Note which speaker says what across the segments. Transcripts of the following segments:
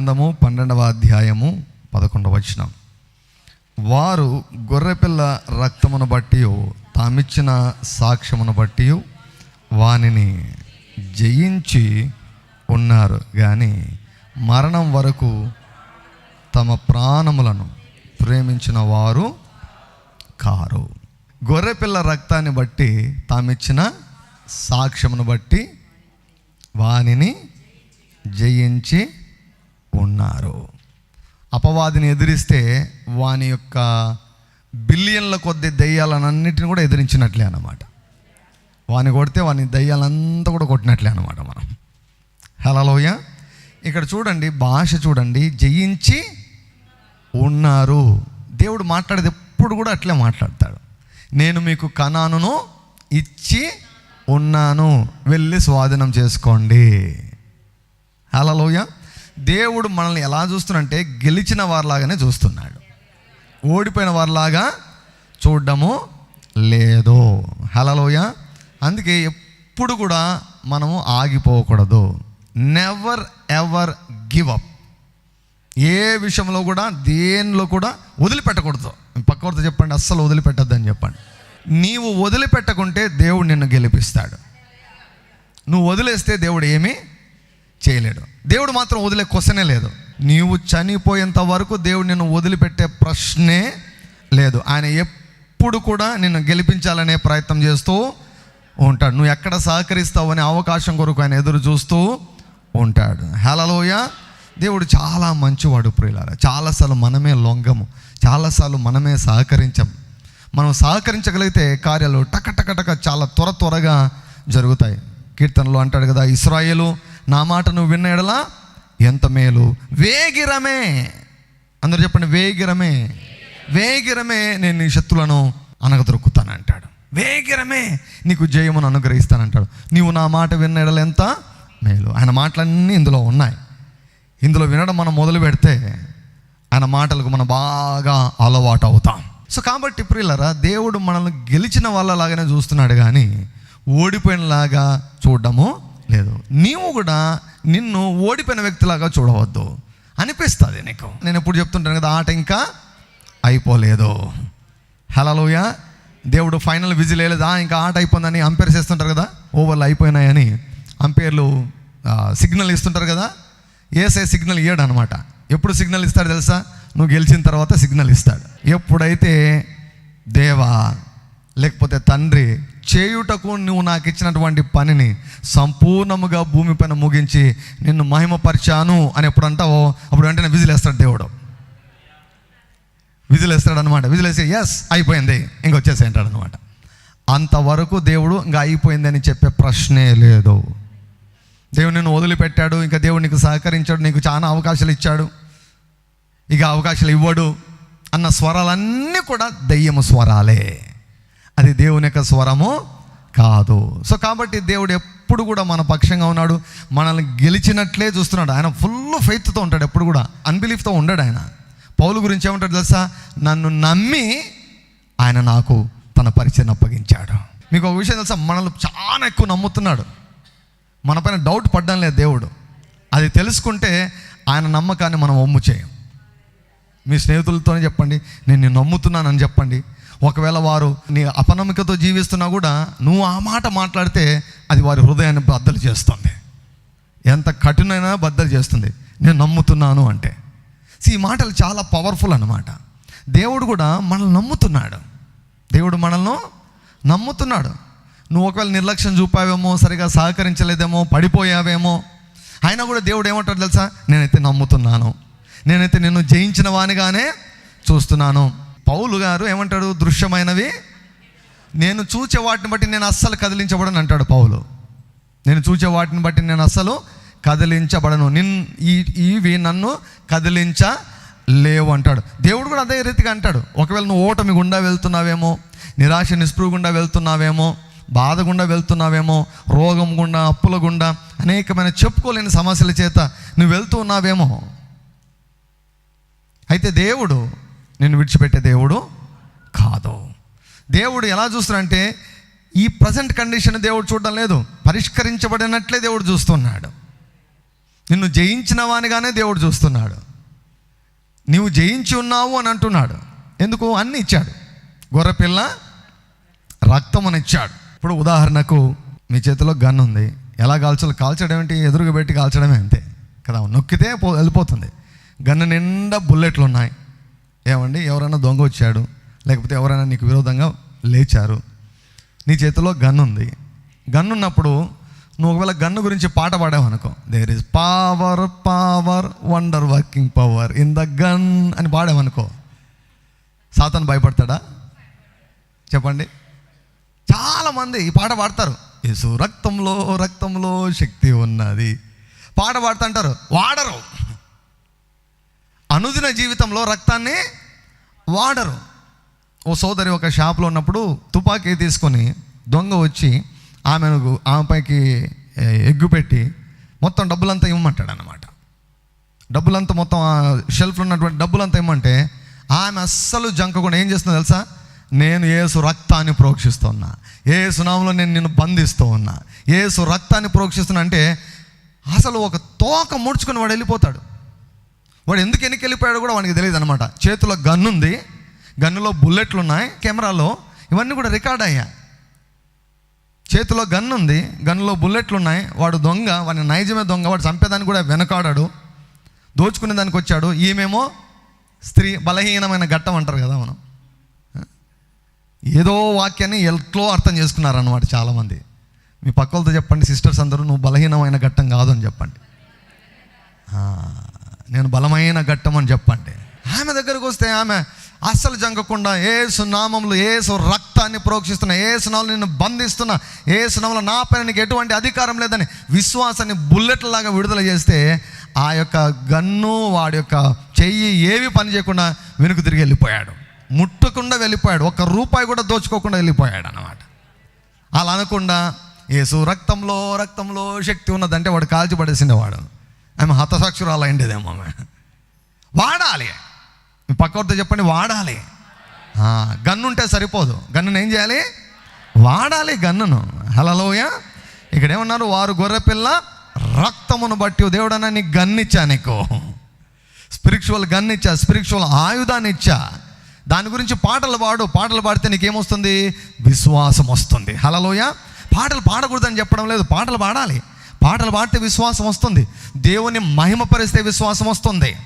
Speaker 1: గ్రంథము పన్నెండవ అధ్యాయము పదకొండవ వచనం. వారు గొర్రెపిల్ల రక్తమును బట్టి తామిచ్చిన సాక్ష్యమును బట్టి వానిని జయించి ఉన్నారు. కానీ మరణం వరకు తమ ప్రాణములను ప్రేమించిన వారు కారు. గొర్రెపిల్ల రక్తాన్ని బట్టి తామిచ్చిన సాక్ష్యమును బట్టి వానిని జయించి ఉన్నారు. అపవాదిని ఎదిరిస్తే వాని యొక్క బిలియన్ల కొద్ది దయ్యాలన్నిటిని కూడా ఎదిరించినట్లే అన్నమాట. వాని కొడితే వాని దయ్యాలంతా కూడా కొట్టినట్లే అనమాట మనం. హలోయ ఇక్కడ చూడండి భాష చూడండి జయించి ఉన్నారు. దేవుడు మాట్లాడేది ఎప్పుడు కూడా అట్లే మాట్లాడతాడు. నేను మీకు కణానును ఇచ్చి ఉన్నాను. వెళ్ళి స్వాధీనం చేసుకోండి. హలోయ దేవుడు మనల్ని ఎలా చూస్తున్నంటే గెలిచిన వారిలాగానే చూస్తున్నాడు. ఓడిపోయిన వారిలాగా చూడడము లేదు. హలలోయ అందుకే ఎప్పుడు కూడా మనము ఆగిపోకూడదు. నెవర్ ఎవర్ గివ్ అప్ ఏ విషయంలో కూడా దేనిలో కూడా వదిలిపెట్టకూడదు. పక్కవరితో చెప్పండి అస్సలు వదిలిపెట్టద్దని చెప్పండి. నీవు వదిలిపెట్టకుంటే దేవుడు నిన్ను గెలిపిస్తాడు. నువ్వు వదిలేస్తే దేవుడు ఏమీ చేయలేడు. దేవుడు మాత్రం వదిలే క్వశ్చనే లేదు. నీవు చనిపోయేంత వరకు దేవుడు నిన్ను వదిలిపెట్టే ప్రశ్నే లేదు. ఆయన ఎప్పుడు కూడా నిన్ను గెలిపించాలనే ప్రయత్నం చేస్తూ ఉంటాడు. నువ్వు ఎక్కడ సహకరిస్తావు అనే అవకాశం కొరకు ఆయన ఎదురు చూస్తూ ఉంటాడు. హలలోయ దేవుడు చాలా మంచివాడు ప్రియులారా. చాలాసార్లు మనమే లొంగము. చాలాసార్లు మనమే సహకరించం మనం సహకరించగలిగితే కార్యాలు టక టక టక చాలా త్వర త్వరగా జరుగుతాయి. కీర్తనలో అంటాడు కదా ఇస్రాయేలు నా మాట నువ్వు విన్న ఎడలా? ఎంత మేలు. వేగిరమే. అందరూ చెప్పండి వేగిరమే. వేగిరమే నేను నీ శత్రులను అనగదొరుకుతాను అంటాడు వేగిరమే నీకు జయమును అనుగ్రహిస్తానంటాడు. నీవు నా మాట విన్న ఎడల ఎంత? మేలు. ఆయన మాటలన్నీ ఇందులో ఉన్నాయి. ఇందులో వినడం మనం మొదలు పెడితే ఆయన మాటలకు మనం బాగా అలవాటు అవుతాం. సో కాబట్టి ప్రియులరా దేవుడు మనల్ని గెలిచిన వాళ్ళలాగానే చూస్తున్నాడు కానీ ఓడిపోయినలాగా చూడడము లేదు. నీవు కూడా నిన్ను ఓడిపోయిన వ్యక్తిలాగా చూడవద్దు. అనిపిస్తుంది నీకు. నేను ఎప్పుడు చెప్తుంటాను కదా ఆట ఇంకా అయిపోలేదు. హలోయ దేవుడు ఫైనల్ విజిల్ వేయలేదా? ఇంకా ఆట అయిపోయిందని అంపైర్ చేస్తుంటారు కదా ఓవర్లు అయిపోయినాయని అంపైర్లు సిగ్నల్ ఇస్తుంటారు కదా ఏసే సిగ్నల్ ఇయ్యాడు అనమాట ఎప్పుడు సిగ్నల్ ఇస్తాడు తెలుసా? నువ్వు గెలిచిన తర్వాత సిగ్నల్ ఇస్తాడు. ఎప్పుడైతే దేవా లేకపోతే తండ్రి చేయుటకు నువ్వు నాకు ఇచ్చినటువంటి పనిని సంపూర్ణముగా భూమిపైన ముగించి నిన్ను మహిమపరిచాను అని ఎప్పుడు అంటావో అప్పుడు వెంటనే విజిల్ వేస్తాడు దేవుడు. విజిలేస్తాడు అనమాట విజిలేసి ఎస్ అయిపోయింది. ఇంకొచ్చేసి అంటాడు అనమాట అంతవరకు దేవుడు ఇంకా అయిపోయింది అని చెప్పే ప్రశ్నే లేదు. దేవుడు నిన్ను వదిలిపెట్టాడు ఇంకా దేవుడు నీకు సహకరించాడు నీకు చాలా అవకాశాలు ఇచ్చాడు. ఇక అవకాశాలు ఇవ్వడు అన్న స్వరాలన్నీ కూడా దయ్యము స్వరాలే. అది దేవుని యొక్క స్వరము కాదు. సో కాబట్టి దేవుడు ఎప్పుడు కూడా మన పక్షంగా ఉన్నాడు. మనల్ని గెలిచినట్లే చూస్తున్నాడు. ఆయన ఫుల్ ఫెయిత్తో ఉంటాడు ఎప్పుడు కూడా. అన్బిలీఫ్తో ఉండడు ఆయన. పౌలు గురించి ఏమంటాడు తెలుసా? నన్ను నమ్మి ఆయన నాకు తన పరిచయం అప్పగించాడు. మీకు ఒక విషయం తెలుసా? మనల్ని చాలా ఎక్కువ నమ్ముతున్నాడు. మన పైన డౌట్ పడ్డం లేదు దేవుడు. అది తెలుసుకుంటే ఆయన నమ్మకాన్ని మనం ఒమ్ము చేయం. మీ స్నేహితులతోనే చెప్పండి. నేను నిన్ను నమ్ముతున్నానని చెప్పండి. ఒకవేళ వారు నీ అపనమ్మకతో జీవిస్తున్నా కూడా నువ్వు ఆ మాట మాట్లాడితే అది వారి హృదయాన్ని బద్దలు చేస్తుంది. ఎంత కఠినైనా బద్దలు చేస్తుంది. నేను నమ్ముతున్నాను అంటే. ఈ మాటలు చాలా పవర్ఫుల్ అన్నమాట. దేవుడు కూడా మనల్ని నమ్ముతున్నాడు. దేవుడు మనల్ని నమ్ముతున్నాడు. నువ్వు ఒకవేళ నిర్లక్ష్యం చూపావేమో సరిగా సహకరించలేదేమో పడిపోయావేమో అయినా కూడా దేవుడు ఏమంటాడు తెలుసా? నేనైతే నమ్ముతున్నాను. నేనైతే నిన్ను జయించిన వానిగానే చూస్తున్నాను. పౌలు గారు ఏమంటాడు? దృశ్యమైనవి. నేను చూచే వాటిని బట్టి నేను అస్సలు కదిలించబడను అంటాడు పౌలు. నేను చూచే వాటిని బట్టి నేను అస్సలు కదిలించబడను. నిన్ ఈ ఇవి నన్ను కదిలించ లేవు అంటాడు. దేవుడు కూడా అదే రీతిగా అంటాడు. ఒకవేళ నువ్వు ఓటమి గుండా వెళ్తున్నావేమో నిరాశ నిస్పృహ గుండా వెళ్తున్నావేమో బాధ గుండా వెళ్తున్నావేమో రోగం గుండా అప్పుల గుండా అనేకమైన చెప్పుకోలేని సమస్యల చేత నువ్వు వెళ్తూ ఉన్నావేమో అయితే దేవుడు నిన్ను విడిచిపెట్టే దేవుడు కాదు. దేవుడు ఎలా చూస్తున్నాడంటే ఈ ప్రజెంట్ కండిషన్ దేవుడు చూడడం లేదు. పరిష్కరించబడినట్లే దేవుడు చూస్తున్నాడు. నిన్ను జయించిన వానిగానే దేవుడు చూస్తున్నాడు. నీవు జయించి ఉన్నావు అని అంటున్నాడు. ఎందుకు? అన్ని ఇచ్చాడు. గొర్రెపిల్ల రక్తం అని ఇచ్చాడు. ఇప్పుడు ఉదాహరణకు మీ చేతిలో గన్ ఉంది. ఎలా కాల్చాలి కాల్చడం ఏంటి? ఎదురుగా పెట్టి కాల్చడమే అంతే. కదా? నొక్కితే పో వెళ్ళిపోతుంది. గన్ను నిండా బుల్లెట్లు ఉన్నాయి. ఏమండి? ఎవరైనా దొంగ వచ్చాడు లేకపోతే ఎవరైనా నీకు విరోధంగా లేచారు నీ చేతిలో గన్ ఉంది గన్ ఉన్నప్పుడు నువ్వు ఒకవేళ గన్ను గురించి పాట పాడావు అనుకో there is power power wonder working power in the gun అని పాడామనుకో సాతాను భయపడతాడా? చెప్పండి. చాలామంది ఈ పాట పాడతారు. యేసు రక్తంలో రక్తంలో శక్తి ఉన్నది పాట పాడుతుంటారు. వాడరు. అనుదిన జీవితంలో రక్తాన్ని వాడరు. ఓ సోదరి ఒక షాప్లో ఉన్నప్పుడు తుపాకీ తీసుకొని దొంగ వచ్చి ఆమెను ఆమెపైకి ఎగ్గు పెట్టి మొత్తం డబ్బులంతా ఇవ్వమంటాడు అనమాట డబ్బులంతా మొత్తం షెల్ఫ్లో ఉన్నటువంటి డబ్బులంతా ఇమ్మంటే ఆమె అస్సలు జంకకుండా ఏం చేస్తుందో తెలుసా? నేను ఏసు రక్తాన్ని ప్రోక్షిస్తున్నా. ఏ నామంలో నేను నిన్ను బంధిస్తూ ఉన్నా ఏసు రక్తాన్ని ప్రోక్షిస్తున్నా అంటే అసలు ఒక తోక ముడుచుకుని వాడు వెళ్ళిపోతాడు. వాడు ఎందుకు ఎన్నికి వెళ్ళిపోయాడో కూడా వాడికి తెలియదు అనమాట చేతిలో గన్ను ఉంది గన్నులో బుల్లెట్లు ఉన్నాయి కెమెరాలో ఇవన్నీ కూడా రికార్డ్ అయ్యా చేతిలో గన్ను ఉంది గన్నులో బుల్లెట్లు ఉన్నాయి వాడు దొంగ వాడిని నైజమే దొంగ వాడు చంపేదానికి కూడా వెనకాడాడు దోచుకునే దానికి వచ్చాడు. ఈమెమో స్త్రీ బలహీనమైన ఘట్టం అంటారు కదా మనం. ఏదో వాక్యాన్ని ఎట్లో అర్థం చేసుకున్నారన్నమాట చాలామంది. మీ పక్కలతో చెప్పండి సిస్టర్స్ అందరూ నువ్వు బలహీనమైన ఘట్టం కాదు అని చెప్పండి. నేను బలమైన ఘట్టం అని చెప్పండి. ఆమె దగ్గరకు వస్తే ఆమె అస్సలు జంకకుండా ఏసు నామంలో ఏసు రక్తాన్ని ప్రోక్షిస్తున్నా ఏ సునామంలో నిన్ను బంధిస్తున్నా ఏ సునామంలో నా పైన నీకు ఎటువంటి అధికారం లేదని విశ్వాసాన్ని బుల్లెట్లాగా విడుదల చేస్తే ఆ యొక్క గన్ను వాడి యొక్క చెయ్యి ఏవి పని చేయకుండా వెనుక తిరిగి వెళ్ళిపోయాడు. ముట్టకుండా వెళ్ళిపోయాడు. ఒక్క రూపాయి కూడా దోచుకోకుండా వెళ్ళిపోయాడు అన్నమాట. అలా అనకుండా ఏసు రక్తంలో రక్తంలో శక్తి ఉన్నదంటే వాడు కాల్చి పడేసిండేవాడు. ఆమె హతసాక్షురాలు అయిండేదేమో ఆమె. వాడాలి. మీ చెప్పండి వాడాలి. గన్ను ఉంటే సరిపోదు. గన్నును ఏం చేయాలి? వాడాలి గన్నును. హలలోయ ఇక్కడ ఏమన్నారు వారు గొర్రెపిల్ల రక్తమును బట్టి దేవుడన్నా నీకు గన్నిచ్చా నీకు? స్పిరిచువల్ గన్ ఇచ్చా స్పిరిచువల్ ఆయుధాన్ని ఇచ్చా దాని గురించి పాటలు పాడు. పాటలు పాడితే నీకేమొస్తుంది? విశ్వాసం వస్తుంది హలలోయ పాటలు పాడకూడదని చెప్పడం లేదు. పాటలు పాడాలి. పాటలు పాడితే విశ్వాసం వస్తుంది. దేవుని మహిమపరిస్తే విశ్వాసం వస్తుంది.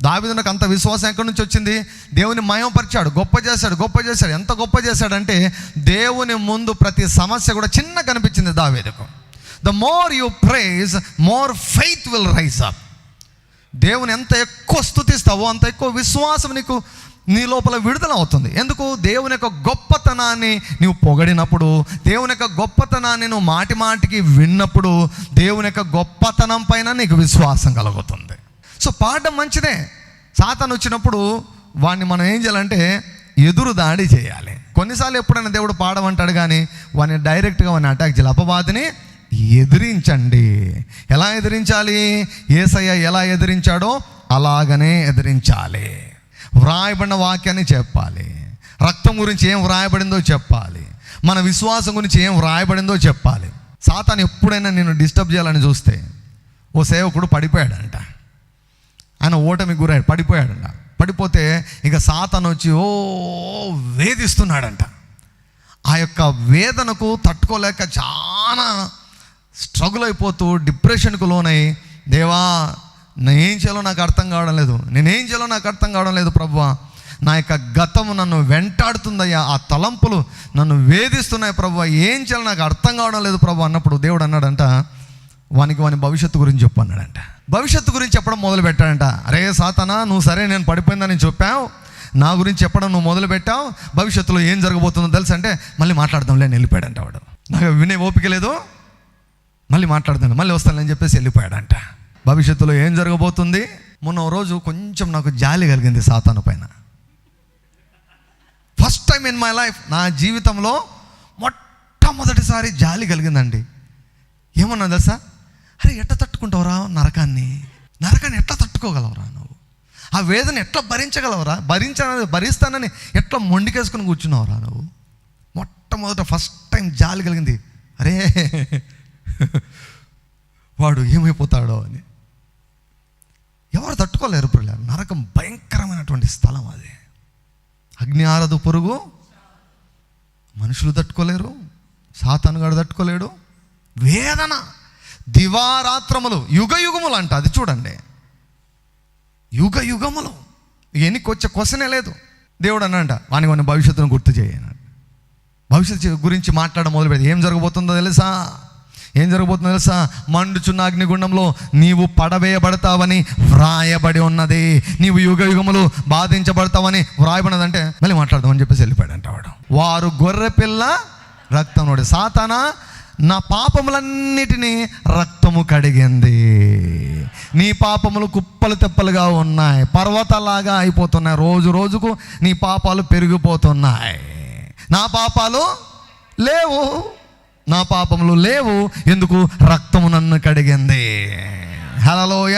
Speaker 1: దావిదనకు అంత విశ్వాసం ఎక్కడి నుంచి వచ్చింది? దేవుని మహిమపరిచాడు గొప్ప చేశాడు గొప్ప చేశాడు. ఎంత గొప్ప చేశాడంటే దేవుని ముందు ప్రతి సమస్య కూడా చిన్న కనిపించింది దావేదకు. The more you praise more faith will rise up దేవుని ఎంత ఎక్కువ స్థుతిస్తావో అంత ఎక్కువ విశ్వాసం నీకు నీ లోపల విడుదల అవుతుంది. ఎందుకు? దేవుని యొక్క గొప్పతనాన్ని నీవు పొగడినప్పుడు దేవుని యొక్క గొప్పతనాన్ని నువ్వు మాటి మాటికి విన్నప్పుడు దేవుని యొక్క గొప్పతనం పైన నీకు విశ్వాసం కలుగుతుంది. సో పాడడం మంచిదే. సాతాను వచ్చినప్పుడు వాడిని మనం ఏం చేయాలంటే ఎదురు దాడి చేయాలి. కొన్నిసార్లు ఎప్పుడైనా దేవుడు పాడమంటాడు కానీ వాడిని డైరెక్ట్గా వాడిని అటాక్ చేయాలి. అపవాదిని ఎదిరించండి. ఎలా ఎదిరించాలి? ఏసయ్య ఎలా ఎదిరించాడో అలాగనే ఎదిరించాలి. వ్రాయబడిన వాక్యాన్ని చెప్పాలి. రక్తం గురించి ఏం వ్రాయబడిందో చెప్పాలి. మన విశ్వాసం గురించి ఏం వ్రాయబడిందో చెప్పాలి. సాతాను ఎప్పుడైనా నేను డిస్టర్బ్ చేయాలని చూస్తే ఓ సేవకుడు పడిపోయాడంట. ఆయన ఓటమి గురయ్యాడు పడిపోయాడంట. పడిపోతే ఇక సాతాను వచ్చి ఓ వేధిస్తున్నాడంట. ఆ యొక్క వేదనకు తట్టుకోలేక చాలా స్ట్రగుల్ అయిపోతూ డిప్రెషన్కు లోనై దేవా నేనేం చేయాలో నాకు అర్థం కావడం లేదు. నేనేం చేయాలో నాకు అర్థం కావడం లేదు ప్రభు నా యొక్క గతము నన్ను వెంటాడుతుందయ్యా. ఆ తలంపులు నన్ను వేధిస్తున్నాయి ప్రభు ఏం చేయాలో నాకు అర్థం కావడం లేదు ప్రభు అన్నప్పుడు దేవుడు అన్నాడంట వానికి వాని భవిష్యత్తు గురించి చెప్పు అన్నాడంట. భవిష్యత్తు గురించి చెప్పడం మొదలు పెట్టాడంట. అరే సాతనా నువ్వు సరే నేను పడిపోయిందని చెప్పావు. నా గురించి చెప్పడం నువ్వు మొదలు పెట్టావు. భవిష్యత్తులో ఏం జరగబోతుందో తెలుసు అంటే మళ్ళీ మాట్లాడదాంలే వెళ్ళిపోయాడంట వాడు. నాకు వినే ఓపిక లేదు. మళ్ళీ మాట్లాడుతాను మళ్ళీ వస్తానని చెప్పేసి వెళ్ళిపోయాడంట. భవిష్యత్తులో ఏం జరగబోతుంది? మొన్న రోజు కొంచెం నాకు జాలి కలిగింది సాతాను పైన. First time in my life నా జీవితంలో మొట్టమొదటిసారి జాలి కలిగిందండి. ఏమన్నా తెలుసా? అరే ఎట్లా తట్టుకుంటావురా నరకాన్ని? నరకాన్ని ఎట్లా తట్టుకోగలవురా నువ్వు? ఆ వేదన ఎట్లా భరించగలవురా? భరించ భరిస్తానని ఎట్లా మొండికేసుకుని కూర్చున్నావురా నువ్వు? మొట్టమొదట ఫస్ట్ టైం జాలి కలిగింది. అరే వాడు ఏమైపోతాడో అని. ఎవరు తట్టుకోలేరు ప్రియుల నరకం భయంకరమైనటువంటి స్థలం అది. అగ్ని ఆరదు పురుగు. మనుషులు తట్టుకోలేరు. సాతానుగాడు తట్టుకోలేడు. వేదన. దివారాత్రములు. యుగ యుగములు అంట అది చూడండి. యుగ యుగములు ఎన్నికి వచ్చే క్వశ్చనే లేదు. దేవుడు అన్నంట వాని వాని భవిష్యత్తును గుర్తు చేయను భవిష్యత్తు గురించి మాట్లాడడం మొదలు పెడితే ఏం జరగబోతుందో తెలుసా? ఏం జరగబోతుందో తెలుసా? మండుచున్న అగ్నిగుండంలో నీవు పడవేయబడతావని వ్రాయబడి ఉన్నది. నీవు యుగ యుగములు బాధించబడతావని వ్రాయబడినదంటే మళ్ళీ మాట్లాడదామని చెప్పేసి వెళ్ళిపోయాడంట వాడు. వారు గొర్రె పిల్ల రక్తం నోడి. సాతానా నా పాపములన్నిటినీ రక్తము కడిగింది. నీ పాపములు కుప్పలు తెప్పలుగా ఉన్నాయి. పర్వతలాగా అయిపోతున్నాయి. రోజు రోజుకు నీ పాపాలు పెరిగిపోతున్నాయి. నా పాపాలు లేవు. నా పాపములు లేవు ఎందుకు రక్తము నన్ను కడిగింది? హలోయ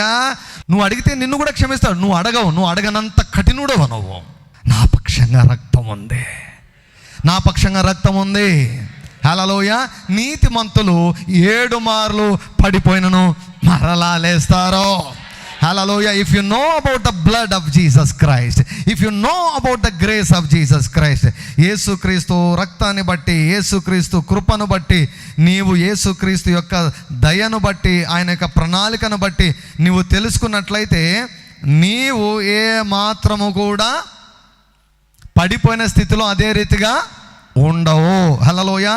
Speaker 1: నువ్వు అడిగితే నిన్ను కూడా క్షమిస్తాడు. నువ్వు అడగవు నువ్వు అడగనంత కఠినుడవు నువ్వు. నా పక్షంగా రక్తం ఉంది. నా పక్షంగా రక్తం ఉంది. హలలోయ నీతిమంతులు ఏడు మార్లు పడిపోయినను మరలా లేస్తారో. హలలోయ if you know about the blood of Jesus Christ if you know about the grace of Jesus Christ యేసుక్రీస్తు రక్తాన్ని బట్టి యేసుక్రీస్తు కృపను బట్టి నీవు యేసుక్రీస్తు యొక్క దయను బట్టి ఆయన యొక్క ప్రణాళికను బట్టి నీవు తెలుసుకున్నట్లయితే నీవు ఏ మాత్రము కూడా పడిపోయిన స్థితిలో అదే రీతిగా ఉండవు. హలోయ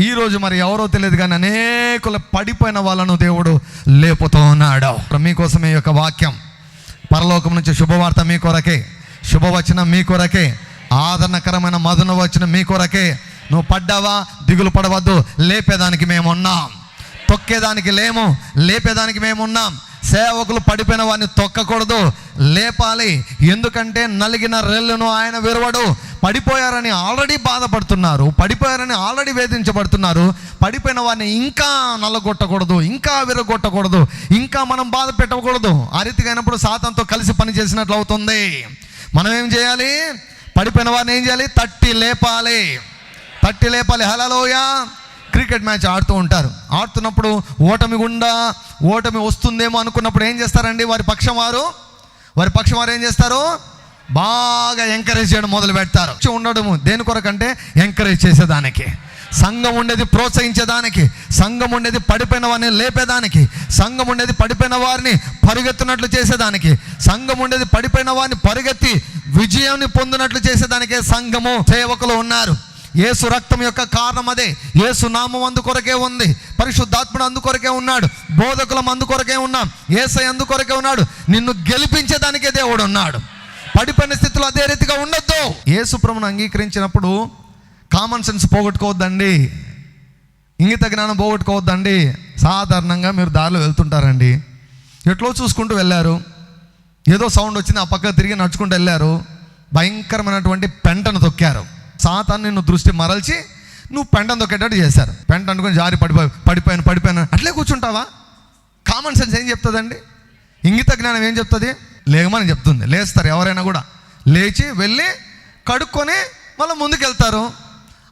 Speaker 1: ఈరోజు మరి ఎవరో తెలియదు కానీ అనేకుల పడిపోయిన వాళ్ళను దేవుడు లేపుతూ ఉన్నాడు మీకోసమే ఈ యొక్క వాక్యం. పరలోకం నుంచి శుభవార్త మీ కొరకే శుభవచనం మీ కొరకే ఆదరణకరమైన మదన వచనం మీ కొరకే. నువ్వు పడ్డావా? దిగులు పడవద్దు. లేపేదానికి మేమున్నాం. తొక్కేదానికి లేము. లేపేదానికి మేమున్నాం. సేవకులు పడిపోయిన వాడిని తొక్కకూడదు. లేపాలి. ఎందుకంటే నలిగిన రెల్లును ఆయన విరవడు. పడిపోయారని ఆల్రెడీ బాధపడుతున్నారు పడిపోయారని ఆల్రెడీ వేధించబడుతున్నారు పడిపోయిన వారిని ఇంకా నల్లగొట్టకూడదు ఇంకా విరగొట్టకూడదు ఇంకా మనం బాధ పెట్టకూడదు. ఆ రీతిగా అయినప్పుడు సాతంతో కలిసి పని చేసినట్లు అవుతుంది. మనం ఏం చేయాలి? పడిపోయిన వారిని ఏం చేయాలి? తట్టి లేపాలి. తట్టి లేపాలి. హలలోయా క్రికెట్ మ్యాచ్ ఆడుతూ ఉంటారు. ఆడుతున్నప్పుడు ఓటమి గుండా ఓటమి వస్తుందేమో అనుకున్నప్పుడు ఏం చేస్తారండి? వారి పక్షం వారు? వారి పక్షం వారు ఏం చేస్తారు? బాగా ఎంకరేజ్ చేయడం మొదలు పెడతారు. వచ్చి ఉండడము. దేని కొరకంటే ఎంకరేజ్ చేసేదానికి. సంఘం ఉండేది ప్రోత్సహించేదానికి. సంఘం ఉండేది పడిపోయిన వారిని లేపేదానికి. సంఘం ఉండేది పడిపోయిన వారిని పరుగెత్తునట్లు చేసేదానికి. సంఘం ఉండేది పడిపోయిన వారిని పరుగెత్తి విజయాన్ని పొందినట్లు చేసేదానికే సంఘము సేవకులు ఉన్నారు. ఏసు రక్తం యొక్క కారణం అదే. ఏసు నామం అందుకొరకే ఉంది. పరిశుద్ధాత్ముడు అందుకొరకే ఉన్నాడు. బోధకులం అందుకొరకే ఉన్నాం. ఏసై అందుకొరకే ఉన్నాడు. నిన్ను గెలిపించేదానికే దేవుడు ఉన్నాడు. పడిపోయిన స్థితిలో అదే రీతిగా ఉండొద్దు. యేసు అంగీకరించినప్పుడు కామన్ సెన్స్ పోగొట్టుకోవద్దండి. ఇంగిత జ్ఞానం పోగొట్టుకోవద్దండి. సాధారణంగా మీరు దారిలో వెళ్తుంటారండి. ఎట్లో చూసుకుంటూ వెళ్ళారు. ఏదో సౌండ్ వచ్చింది ఆ పక్క తిరిగి నడుచుకుంటూ వెళ్ళారు. భయంకరమైనటువంటి పెంటను తొక్కారు. సాతాన్ని నిన్ను దృష్టి మరల్చి నువ్వు పెంటను తొక్కేటట్టు చేశారు. పెంట అనుకుని జారి పడిపోయి పడిపోయాను పడిపోయాను. అట్లే కూర్చుంటావా? కామన్ సెన్స్ ఏం చెప్తుందండి? ఇంగిత జ్ఞానం ఏం చెప్తుంది? లేమని చెప్తుంది. లేస్తారు ఎవరైనా కూడా. లేచి వెళ్ళి కడుక్కొని మళ్ళీ ముందుకెళ్తారు.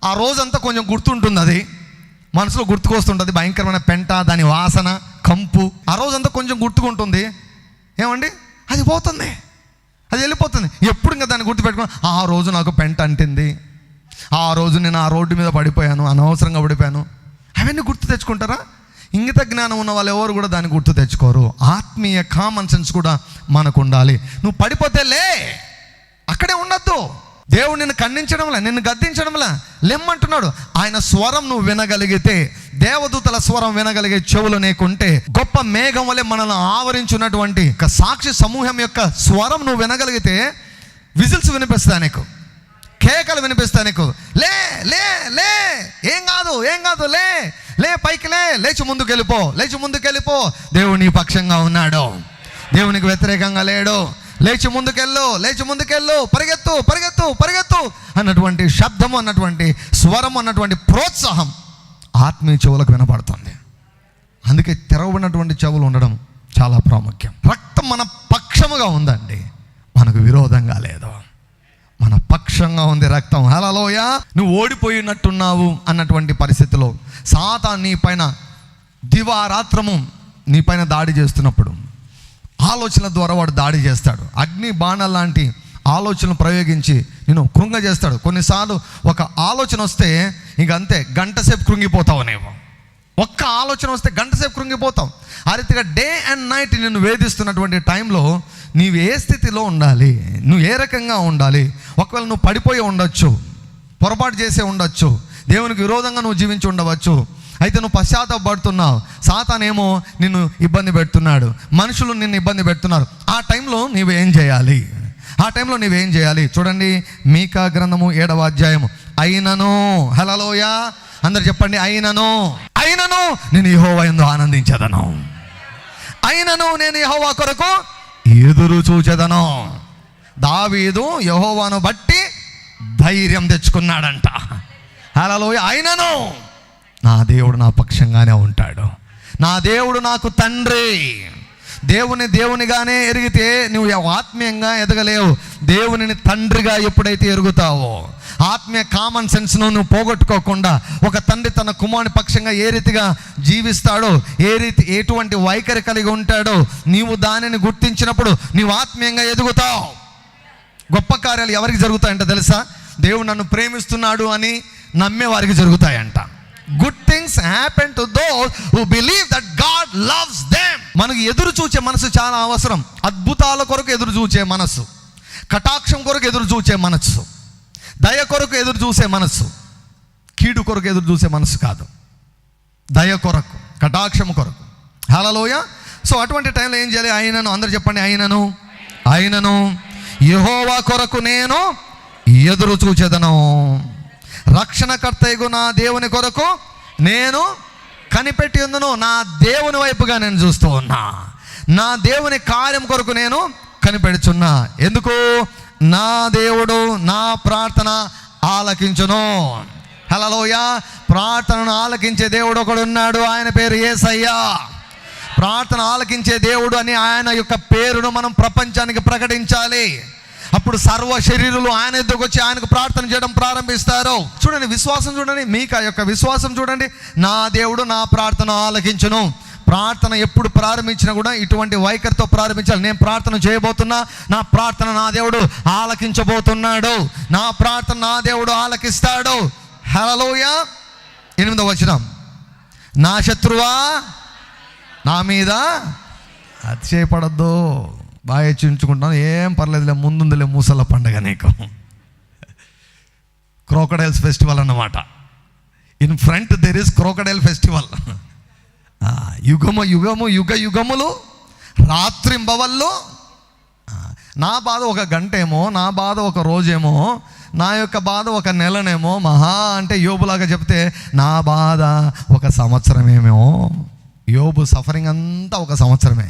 Speaker 1: ఆ రోజంతా కొంచెం గుర్తుంటుంది అది మనసులో గుర్తుకొస్తుంటుంది. భయంకరమైన పెంట దాని వాసన కంపు. ఆ రోజంతా కొంచెం గుర్తుకుంటుంది. ఏమండి? అది పోతుంది. అది వెళ్ళిపోతుంది. ఎప్పుడు ఇంకా దాన్ని గుర్తుపెట్టుకుని ఆ రోజు నాకు పెంట అంటింది. ఆ రోజు నేను ఆ రోడ్డు మీద పడిపోయాను. అనవసరంగా పడిపోయాను. అవన్నీ గుర్తు తెచ్చుకుంటారా? ఇంగిత జ్ఞానం ఉన్న వాళ్ళు ఎవరు కూడా దాన్ని గుర్తు తెచ్చుకోరు. ఆత్మీయ కామన్ సెన్స్ కూడా మనకు ఉండాలి నువ్వు పడిపోతే లే అక్కడే ఉండొద్దు. దేవుడు నిన్ను ఖండించడంలా నిన్ను గద్దించడంలా. లెమ్మంటున్నాడు ఆయన స్వరం నువ్వు వినగలిగితే దేవదూతల స్వరం వినగలిగే చెవులు నీకుంటే గొప్ప మేఘం వలె మనల్ని ఆవరించున్నటువంటి ఒక సాక్షి సమూహం యొక్క స్వరం నువ్వు వినగలిగితే విజిల్స్ వినిపిస్తా నీకు. కేకలు వినిపిస్తా నీకు. లే లే లే ఏం కాదు ఏం కాదు లే లే పైకి లే లేచి ముందుకు వెళ్ళిపో లేచి ముందుకు వెళ్ళిపో దేవుడు నీ పక్షంగా ఉన్నాడు. దేవునికి వ్యతిరేకంగా లేడు. లేచి ముందుకెళ్ళు లేచి ముందుకెళ్ళు పరిగెత్తు పరిగెత్తు పరిగెత్తు అన్నటువంటి శబ్దం అన్నటువంటి స్వరం అన్నటువంటి ప్రోత్సాహం ఆత్మీయ చెవులకు వినపడుతుంది. అందుకే తెరవబడినటువంటి చెవులు ఉండడం చాలా ప్రాముఖ్యం. రక్తం మన పక్షముగా ఉందండి. మనకు విరోధంగా లేదు. మన ఉంది రక్తం. హలలోయ నువ్వు ఓడిపోయినట్టున్నావు అన్నటువంటి పరిస్థితిలో సాతా నీ పైన దివారాత్రము నీ పైన దాడి చేస్తున్నప్పుడు ఆలోచనల ద్వారా వాడు దాడి చేస్తాడు. అగ్ని బాణం లాంటి ఆలోచనలు ప్రయోగించి నేను కృంగ చేస్తాడు కొన్నిసార్లు ఒక ఆలోచన వస్తే ఇంక అంతే గంట సేపు కృంగిపోతావు నీవు. ఒక్క ఆలోచన వస్తే గంట సేపు కృంగిపోతాం ఆ రీతిగా డే అండ్ నైట్ నిన్ను వేధిస్తున్నటువంటి టైంలో నీవు ఏ స్థితిలో ఉండాలి? నువ్వు ఏ రకంగా ఉండాలి? ఒకవేళ నువ్వు పడిపోయి ఉండొచ్చు పొరపాటు చేసే ఉండొచ్చు దేవునికి విరోధంగా నువ్వు జీవించి ఉండవచ్చు అయితే నువ్వు పశ్చాత్తాపడుతున్నావు. సాతానేమో నిన్ను ఇబ్బంది పెడుతున్నాడు మనుషులు నిన్ను ఇబ్బంది పెడుతున్నారు. ఆ టైంలో నీవేం ఏం చేయాలి? ఆ టైంలో నీవేం చేయాలి? చూడండి మీకా గ్రంథము ఏడవ అధ్యాయము. అయినను హలలోయా అందరు చెప్పండి అయినను. అయినను నేను యహోవా ఎందు ఆనందించదను. అయినను నేను యహోవా కొరకు ఎదురు చూచెదను. దావీదు యహోవాను బట్టి ధైర్యం తెచ్చుకున్నాడంట. హలలోయ ఆయనను నా దేవుడు నా పక్షంగానే ఉంటాడు. నా దేవుడు నాకు తండ్రి. దేవుని దేవునిగానే ఎరిగితే నువ్వు ఆత్మీయంగా ఎదగలేవు. దేవునిని తండ్రిగా ఎప్పుడైతే ఎరుగుతావో ఆత్మీయ కామన్ సెన్స్ను నువ్వు పోగొట్టుకోకుండా ఒక తండ్రి తన కుమారుని పక్షంగా ఏ రీతిగా జీవిస్తాడో ఏ రీతి ఎటువంటి వైఖరి కలిగి ఉంటాడో నీవు దానిని గుర్తించినప్పుడు నీవు ఆత్మీయంగా ఎదుగుతావు. గొప్ప కార్యాలు ఎవరికి జరుగుతాయంట తెలుసా? దేవుడు నన్ను ప్రేమిస్తున్నాడు అని నమ్మే వారికి జరుగుతాయంట. Good things happen to those who believe that God loves them మనకు ఎదురు చూచే మనసు చాలా అవసరం. అద్భుతాల కొరకు ఎదురు చూచే మనసు. కటాక్షం కొరకు ఎదురు చూచే మనస్సు దయ కొరకు ఎదురు చూసే మనస్సు కీడు కొరకు ఎదురు చూసే మనసు కాదు. దయ కొరకు కటాక్షం కొరకు. హలలోయ సో అటువంటి టైంలో ఏం చేయాలి? అయినను అందరు చెప్పండి అయినను అయినను యహోవా కొరకు నేను ఎదురు చూచేదను. రక్షణకర్తయ్యగు నా దేవుని కొరకు నేను కనిపెట్టి ఉందను. నా దేవుని వైపుగా నేను చూస్తూ ఉన్నా. నా దేవుని కార్యం కొరకు నేను కనిపెడుచున్నా. ఎందుకు? నా దేవుడు నా ప్రార్థన ఆలకించును. హలోయ ప్రార్థనను ఆలకించే దేవుడు ఒకడు ఉన్నాడు. ఆయన పేరు ఏసయ్యా. ప్రార్థన ఆలకించే దేవుడు అని ఆయన యొక్క పేరును మనం ప్రపంచానికి ప్రకటించాలి. అప్పుడు సర్వ శరీరులు ఆయన ఎద్దుకు వచ్చి ఆయనకు ప్రార్థన చేయడం ప్రారంభిస్తారు. చూడండి విశ్వాసం చూడండి మీకు ఆ యొక్క విశ్వాసం చూడండి. నా దేవుడు నా ప్రార్థన ఆలకించును. ప్రార్థన ఎప్పుడు ప్రారంభించినా కూడా ఇటువంటి వైఖరితో ప్రారంభించాలి. నేను ప్రార్థన చేయబోతున్నా నా ప్రార్థన నా దేవుడు ఆలకించబోతున్నాడు. నా ప్రార్థన నా దేవుడు ఆలకిస్తాడు. హలోయ ఎనిమిదో వచనం. నా శత్రువా? నా మీద అతిశయపడద్దు. బాగా హెచ్చించుకుంటాను ఏం పర్లేదులే ముందుందిలే మూసల పండగ నీకు. క్రోకడైల్స్ ఫెస్టివల్ అన్నమాట. In front there is crocodile festival. యుగము యుగము యుగ యుగములు రాత్రింబవల్లో నా బాధ ఒక గంట ఏమో నా బాధ ఒక రోజేమో నా యొక్క బాధ ఒక నెలనేమో మహా అంటే యోబులాగా చెప్తే నా బాధ ఒక సంవత్సరమేమో. యోబు సఫరింగ్ అంతా ఒక సంవత్సరమే.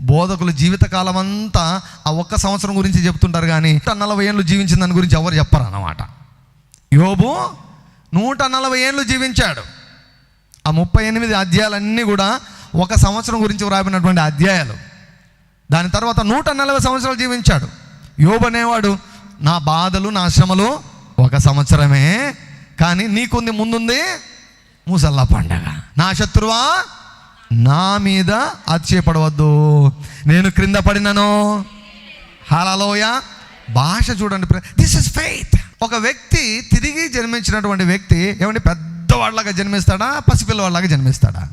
Speaker 1: బోధకులు జీవితకాలం అంతా ఆ ఒక్క సంవత్సరం గురించి చెప్తుంటారు కానీ నూట నలభై ఏళ్ళు జీవించిన దాని గురించి ఎవరు చెప్పరు అన్నమాట యోబు నూట నలభై ఏళ్ళు జీవించాడు. ఆ ముప్పై ఎనిమిది అధ్యాయాలన్నీ కూడా ఒక సంవత్సరం గురించి వ్రాపినటువంటి అధ్యాయాలు. దాని తర్వాత నూట నలభై సంవత్సరాలు జీవించాడు. యోబు అనేవాడు నా బాధలు నా శ్రమలు ఒక సంవత్సరమే కానీ నీకుంది ముందుంది మూసల్లా పండగ. నా శత్రువా నా మీద అతిశయపడవద్దు. నేను క్రింద పడినను. హలలోయ భాష చూడండి దిస్ ఇస్ ఫెయిత్ ఒక వ్యక్తి తిరిగి జన్మించినటువంటి వ్యక్తి ఏమంటే పెద్దవాళ్ళగా జన్మిస్తాడా పసిపిల్లవాళ్ళగా జన్మిస్తాడా?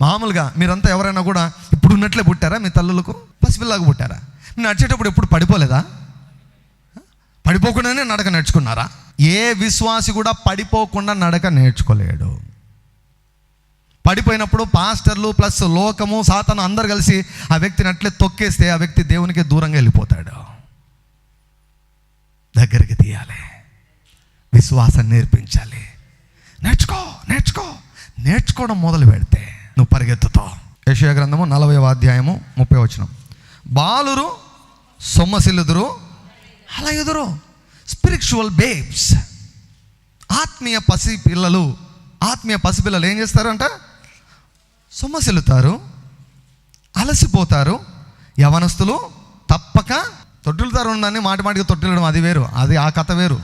Speaker 1: మామూలుగా మీరంతా ఎవరైనా కూడా ఇప్పుడు ఉన్నట్లే పుట్టారా మీ తల్లులకు? పసిపిల్లగా పుట్టారా? నడిచేటప్పుడు ఎప్పుడు పడిపోలేదా? పడిపోకుండానే నడక నేర్చుకున్నారా? ఏ విశ్వాసి కూడా పడిపోకుండా నడక నేర్చుకోలేడు. పడిపోయినప్పుడు పాస్టర్లు ప్లస్ లోకము సాతను అందరు కలిసి ఆ వ్యక్తిని అట్లే తొక్కేస్తే ఆ వ్యక్తి దేవునికి దూరంగా వెళ్ళిపోతాడు. దగ్గరికి తీయాలి. విశ్వాసం నేర్పించాలి. నేర్చుకో నేర్చుకో నేర్చుకోవడం మొదలు పెడితే నువ్వు పరిగెత్తుతావు. యశయ గ్రంథము నలభై అధ్యాయము ముప్పై వచనం. బాలురు సొమ్మసిల్లుదురు అలా ఎదురు స్పిరిచువల్ బేబ్స్ ఆత్మీయ పసి పిల్లలు ఆత్మీయ పసిపిల్లలు ఏం చేస్తారంట? సొమ్మసిల్లుతారు అలసిపోతారు యవనస్తులు తప్పక తొట్టులుతారు ఉందని మాటి మాటికి తొట్టిల్లడం అది వేరు అది ఆ కథ వేరు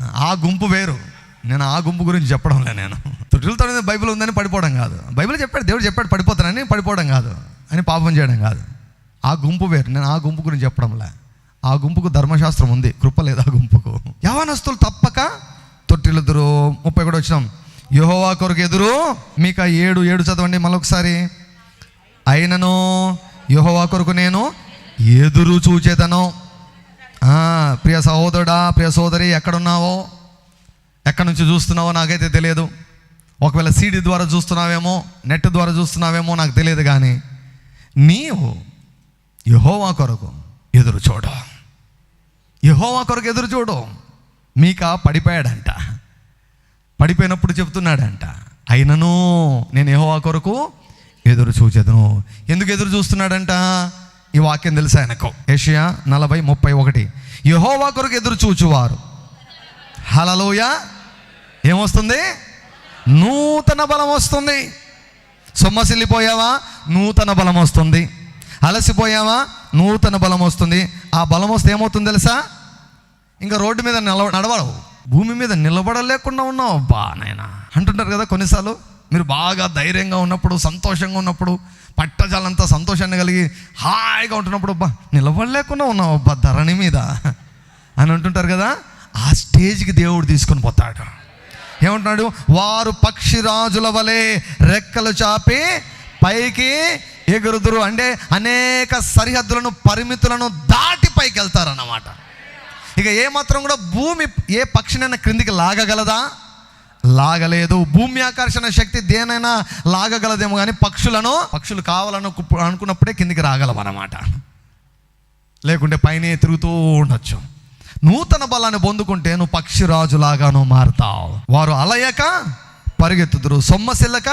Speaker 1: ఆ గుంపు వేరు. నేను ఆ గుంపు గురించి చెప్పడంలే నేను. తొట్టిల్తాడు బైబిల్ ఉందని పడిపోవడం కాదు. బైబిల్ చెప్పాడు దేవుడు చెప్పాడు పడిపోతానని పడిపోవడం కాదు అని పాపం చేయడం కాదు. ఆ గుంపు వేరు నేను ఆ గుంపు గురించి చెప్పడంలే ఆ గుంపుకు ధర్మశాస్త్రం ఉంది కృప లేదు ఆ గుంపుకు. యవనస్తులు తప్పక తొట్టిల్లుదురు ముప్పై కూడా వచ్చినాం. యహోవా కొరకు ఎదురు మీకు ఏడు ఏడు చదవండి మళ్ళొకసారి. అయినను యహోవా కొరకు నేను ఎదురు చూచేదను. ప్రియ సహోదరుడా ప్రియ సోదరి ఎక్కడున్నావో? ఎక్కడి నుంచి చూస్తున్నావో నాకైతే తెలియదు. ఒకవేళ సీడీ ద్వారా చూస్తున్నావేమో నెట్ ద్వారా చూస్తున్నావేమో నాకు తెలియదు కానీ నీవు యహోవా కొరకు ఎదురు చూడు. యహోవా కొరకు ఎదురు చూడు. మీకా పడిపోయాడంట. పడిపోయినప్పుడు చెప్తున్నాడంట అయినను నేను ఏహోవా కొరకు ఎదురు చూచెదను. ఎందుకు ఎదురు చూస్తున్నాడంట? ఈ వాక్యం తెలుసా ఆయనకు? ఏషియా నలభై ముప్పై ఒకటి. యహోవా కొరకు ఎదురు చూచువారు. హలలోయ ఏమొస్తుంది? నూతన బలం వస్తుంది. సొమ్మసిల్లిపోయావా? నూతన బలం వస్తుంది. అలసిపోయావా? నూతన బలం వస్తుంది. ఆ బలం వస్తే ఏమవుతుంది తెలుసా? ఇంకా రోడ్డు మీద నిలవ నడవడవు భూమి మీద నిలబడలేకుండా ఉన్నావు? అబ్బా నాయన. అంటుంటారు కదా కొన్నిసార్లు మీరు బాగా ధైర్యంగా ఉన్నప్పుడు సంతోషంగా ఉన్నప్పుడు పట్టజాలంతా సంతోషాన్ని కలిగి హాయిగా ఉంటున్నప్పుడు అబ్బా నిలబడలేకుండా ఉన్నావు అబ్బా ధరణి మీద. అని అంటుంటారు కదా ఆ స్టేజ్కి దేవుడు తీసుకొని పోతాడు. ఏమంటున్నాడు? వారు పక్షిరాజుల వలె రెక్కలు చాపి పైకి ఎగురుదురు. అంటే అనేక సరిహద్దులను పరిమితులను దాటి పైకి వెళ్తారన్నమాట ఇక ఏ మాత్రం కూడా భూమి ఏ పక్షినైనా క్రిందికి లాగగలదా? లాగలేదు. భూమి ఆకర్షణ శక్తి దేనైనా లాగగలదేమో కానీ పక్షులను పక్షులు కావాలను అనుకున్నప్పుడే కిందికి రాగలవన్నమాట. లేకుంటే పైనే తిరుగుతూ ఉండొచ్చు. నూతన బలాన్ని పొందుకుంటే నువ్వు పక్షిరాజులాగాను మారుతావు. వారు అలయక పరిగెత్తుదురు. సొమ్మసిల్లక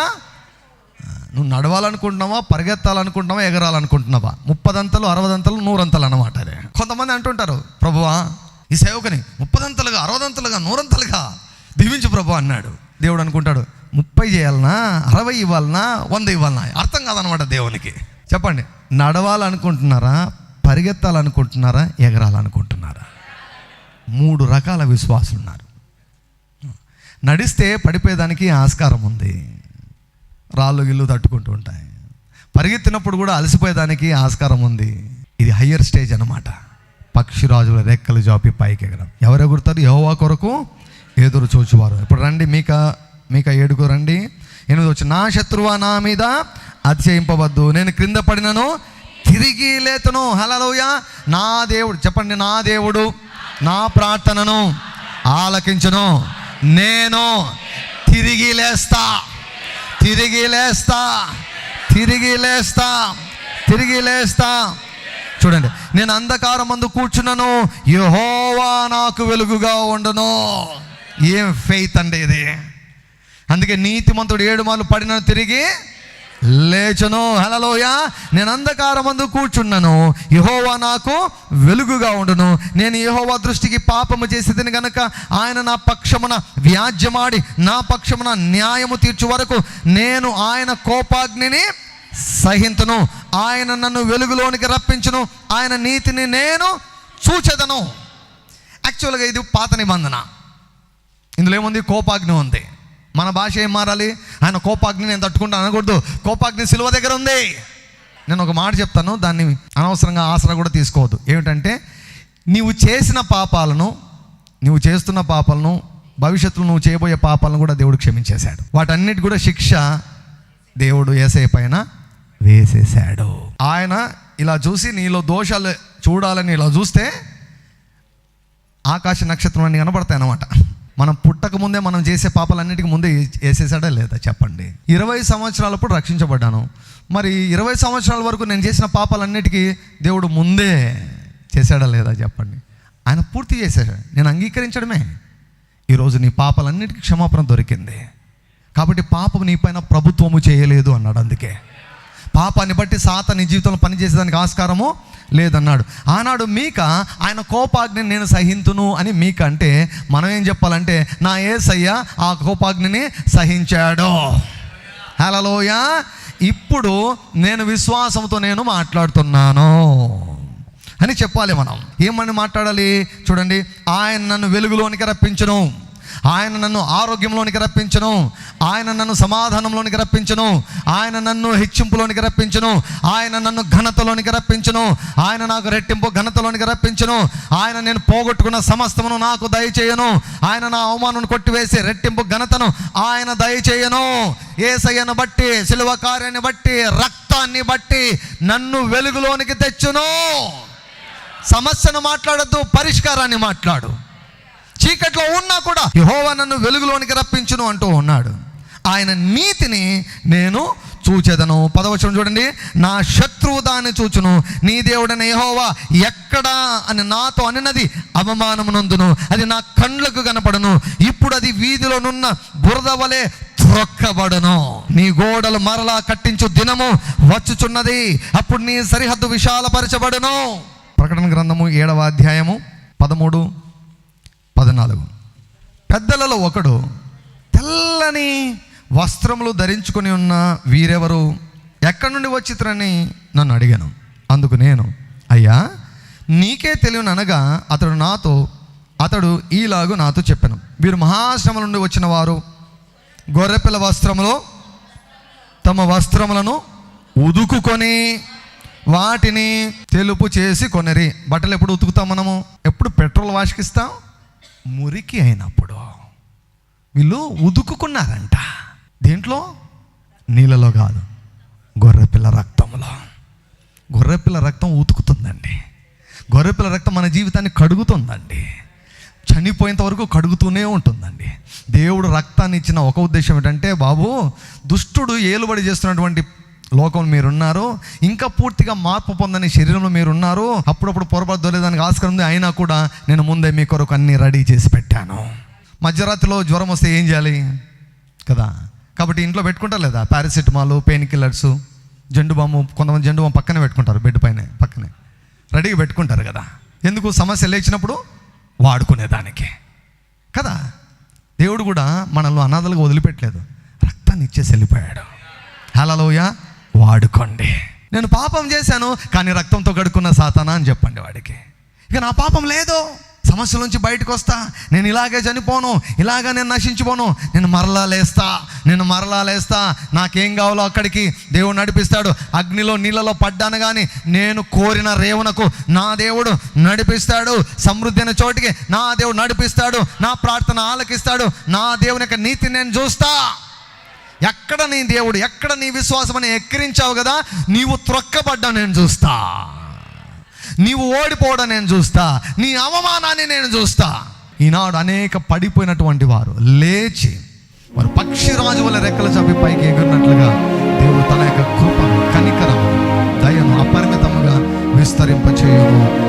Speaker 1: నువ్వు నడవాలనుకుంటున్నావా పరిగెత్తాలనుకుంటున్నావా ఎగరాలనుకుంటున్నావా? ముప్పదంతలు అరవదంతలు నూరంతలు అనమాట అదే. కొంతమంది అంటుంటారు ప్రభువా ఈ సేవకుని ముప్పదంతలుగా అరవదంతలుగా నూరంతలుగా దీవించు ప్రభు అన్నాడు. దేవుడు అనుకుంటాడు ముప్పై చేయాలనా అరవై ఇవ్వాలనా వంద ఇవ్వాలనా? అర్థం కాదనమాట దేవునికి. చెప్పండి నడవాలనుకుంటున్నారా పరిగెత్తాలనుకుంటున్నారా ఎగరాలనుకుంటున్నారా? మూడు రకాల విశ్వాసులు ఉన్నారు నడిస్తే పడిపోయేదానికి ఆస్కారం ఉంది. రాళ్ళు గిల్లు తట్టుకుంటూ ఉంటాయి. పరిగెత్తినప్పుడు కూడా అలసిపోయేదానికి ఆస్కారం ఉంది. ఇది హయ్యర్ స్టేజ్ అన్నమాట. పక్షిరాజుల రెక్కలు జాపి పైకి ఎగరం. ఎవరు ఎగురుతారు? యహోవా కొరకు ఎదురు చూచువారు. ఇప్పుడు రండి మీక మీక ఏడుగు రండి. ఎనిమిది వచ్చి నా శత్రువా నా మీద అతిశయింపవద్దు. నేను క్రింద పడినను తిరిగి లేతను. హలలోయ నా దేవుడు చెప్పండి నా దేవుడు నా ప్రార్థనను ఆలకించను. నేను తిరిగి లేస్తా. తిరిగి లేస్తా. తిరిగి లేస్తా. తిరిగి లేస్తా. చూడండి. నేను అంధకారం మందు కూర్చున్నాను. యహోవా నాకు వెలుగుగా ఉండను. ఏం ఫెయిత్ అండి ఇది? అందుకే నీతిమంతుడు ఏడు మార్లు పడిన తిరిగి లేచను. హలలోయ నేను అంధకారం మందు కూర్చున్నాను. యహోవా నాకు వెలుగుగా ఉండును. నేను యహోవా దృష్టికి పాపము చేసేదని గనక ఆయన నా పక్షమున వ్యాజ్యమాడి నా పక్షమున న్యాయము తీర్చు వరకు నేను ఆయన కోపాగ్నిని సహింతును. ఆయన నన్ను వెలుగులోనికి రప్పించును. ఆయన నీతిని నేను చూచెదను. యాక్చువల్గా ఇది పాత నిబంధన. ఇందులో ఏముంది? కోపాగ్ని ఉంది. మన భాష ఏం మారాలి? ఆయన కోపాగ్ని నేను తట్టుకుంటాను అనకూడదు. కోపాగ్ని సిలువ దగ్గర ఉంది. నేను ఒక మాట చెప్తాను. దాన్ని అనవసరంగా ఆసరా కూడా తీసుకోవద్దు. ఏమిటంటే నీవు చేసిన పాపాలను నువ్వు చేస్తున్న పాపాలను భవిష్యత్తులో నువ్వు చేయబోయే పాపాలను కూడా దేవుడు క్షమించేశాడు. వాటన్నిటి కూడా శిక్ష దేవుడు ఏసే పైన వేసేసాడు ఆయన ఇలా చూసి నీలో దోషాలు చూడాలని ఇలా చూస్తే ఆకాశ నక్షత్రం అన్ని కనబడతాయి అన్నమాట మనం పుట్టక ముందే మనం చేసే పాపాలన్నిటికీ ముందే వేసేసాడా లేదా చెప్పండి. ఇరవై సంవత్సరాలప్పుడు రక్షించబడ్డాను. మరి ఇరవై సంవత్సరాల వరకు నేను చేసిన పాపాలన్నిటికీ దేవుడు ముందే చేశాడా లేదా చెప్పండి. ఆయన పూర్తి చేశాడు. నేను అంగీకరించడమే. ఈరోజు నీ పాపాలన్నిటికీ క్షమాపణ దొరికింది. కాబట్టి పాపం నీపైన ప్రభుత్వము చేయలేదు అన్నాడు అందుకే. పాపాన్ని బట్టి సాత నీ జీవితంలో పనిచేసేదానికి ఆస్కారము లేదన్నాడు. ఆనాడు మీక ఆయన కోపాగ్ని నేను సహింతును అని మీక అంటే మనం ఏం చెప్పాలంటే నా ఏసయ్య ఆ కోపాగ్నిని సహించాడు. హలోయ ఇప్పుడు నేను విశ్వాసంతో నేను మాట్లాడుతున్నాను అని చెప్పాలి మనం. ఏమని మాట్లాడాలి? చూడండి. ఆయన నన్ను వెలుగులోనికి రప్పించను. ఆయన నన్ను ఆరోగ్యంలోనికి రప్పించను. ఆయన నన్ను సమాధానంలోనికి రప్పించును. ఆయన నన్ను హెచ్చింపులోనికి రప్పించును. ఆయన నన్ను ఘనతలోనికి రప్పించును. ఆయన నాకు రెట్టింపు ఘనతలోనికి రప్పించును. ఆయన నేను పోగొట్టుకున్న సమస్తమును నాకు దయచేయను. ఆయన నా అవమానం కొట్టివేసి రెట్టింపు ఘనతను ఆయన దయచేయను. ఏసయ్యను బట్టి శిలువ కార్యాన్ని బట్టి రక్తాన్ని బట్టి నన్ను వెలుగులోనికి తెచ్చును. సమస్యను మాట్లాడద్దు పరిష్కారాన్ని మాట్లాడు. చీకట్లో ఉన్నా కూడా యహోవా నన్ను వెలుగులోనికి రప్పించును అంటూ ఉన్నాడు. ఆయన నీతిని నేను చూచెదను. పదవచనం చూడండి. నా శత్రువు దాన్ని చూచును. నీ దేవుడని ఏహోవా ఎక్కడా అని నాతో అనినది అవమానమునందును. అది నా కండ్లకు కనపడను. ఇప్పుడు అది వీధిలోనున్న బురద వలె త్రొక్కబడను. నీ గోడలు మరలా కట్టించు దినము వచ్చుచున్నది. అప్పుడు నీ సరిహద్దు విశాలపరచబడును. ప్రకటన గ్రంథము ఏడవ అధ్యాయము పదమూడు పద్నాలుగు. పెద్దలలో ఒకడు తెల్లని వస్త్రములు ధరించుకొని ఉన్న వీరెవరు? ఎక్కడి నుండి వచ్చిత్రని నన్ను అడిగాను. అందుకు నేను అయ్యా నీకే తెలియను అనగా అతడు నాతో అతడు ఈలాగు నాతో చెప్పాను. వీరు మహాశ్రమ నుండి వచ్చిన వారు గొర్రెపిల్ల వస్త్రములో తమ వస్త్రములను ఉదుకుకొని వాటిని తెలుపు చేసి కొనరి. బట్టలు ఎప్పుడు ఉతుకుతాం మనము? ఎప్పుడు పెట్రోల్ వాష్కిస్తాం? మురికి అయినప్పుడు. వీళ్ళు ఉదుకుకున్నారంట. దేంట్లో నీళ్ళలో కాదు గొర్రెపిల్ల రక్తంలో. గొర్రెపిల్ల రక్తం ఉతుకుతుందండి. గొర్రెపిల్ల రక్తం మన జీవితాన్ని కడుగుతుందండి. చనిపోయేంత వరకు కడుగుతూనే ఉంటుందండి. దేవుడు రక్తాన్ని ఇచ్చిన ఒక ఉద్దేశం ఏంటంటే బాబు దుష్టుడు ఏలుబడి చేస్తున్నటువంటి లోకం మీరున్నారు. ఇంకా పూర్తిగా మార్పు పొందని శరీరంలో మీరున్నారు. అప్పుడప్పుడు పొరపాటు దొరేదానికి ఆస్కారం ఉంది. అయినా కూడా నేను ముందే మీ కొరకు అన్ని రెడీ చేసి పెట్టాను. మధ్యరాత్రిలో జ్వరం వస్తే ఏం చేయాలి? కదా? కాబట్టి ఇంట్లో పెట్టుకుంటారు లేదా? Paracetamol pain killers Zandu balm కొంతమంది జెండు బాము పక్కనే పెట్టుకుంటారు బెడ్ పైన పక్కనే. రెడీగా పెట్టుకుంటారు కదా. ఎందుకు? సమస్య లేచినప్పుడు వాడుకునేదానికి. కదా? దేవుడు కూడా మనల్ని అనాథలుగా వదిలిపెట్టలేదు. రక్తాన్ని ఇచ్చేసి వెళ్ళిపోయాడు. హలలోయ వాడుకోండి. నేను పాపం చేశాను కానీ రక్తంతో కడుక్కున్న సాతానా అని చెప్పండి వాడికి. ఇక నా పాపం లేదు. సమస్యల నుంచి బయటకు వస్తా. నేను ఇలాగే చనిపోను ఇలాగా నేను నశించిపోను. నేను మరలా లేస్తా నేను మరలా లేస్తా. నాకేం కావాలో అక్కడికి దేవుడు నడిపిస్తాడు. అగ్నిలో నీళ్ళలో పడ్డాను కానీ నేను కోరిన రేవునకు నా దేవుడు నడిపిస్తాడు. సమృద్ధి అయిన చోటికి నా దేవుడు నడిపిస్తాడు. నా ప్రార్థన ఆలకిస్తాడు. నా దేవుని యొక్క నీతిని నేను చూస్తా. ఎక్కడ నీ దేవుడు ఎక్కడ నీ విశ్వాసం అని ఎక్కిరించావు కదా నీవు త్రొక్కబడ్డా నేను చూస్తా. నీవు ఓడిపోవడం నేను చూస్తా నీ అవమానాన్ని నేను చూస్తా. ఈనాడు అనేక పడిపోయినటువంటి వారు లేచి వారు పక్షిరాజు వల్ల రెక్కలు చప్పి పైకి ఎగురినట్లుగా దేవుడు తన యొక్క కృపను కనికరము దయను అపరిమితముగా విస్తరింపచేయము.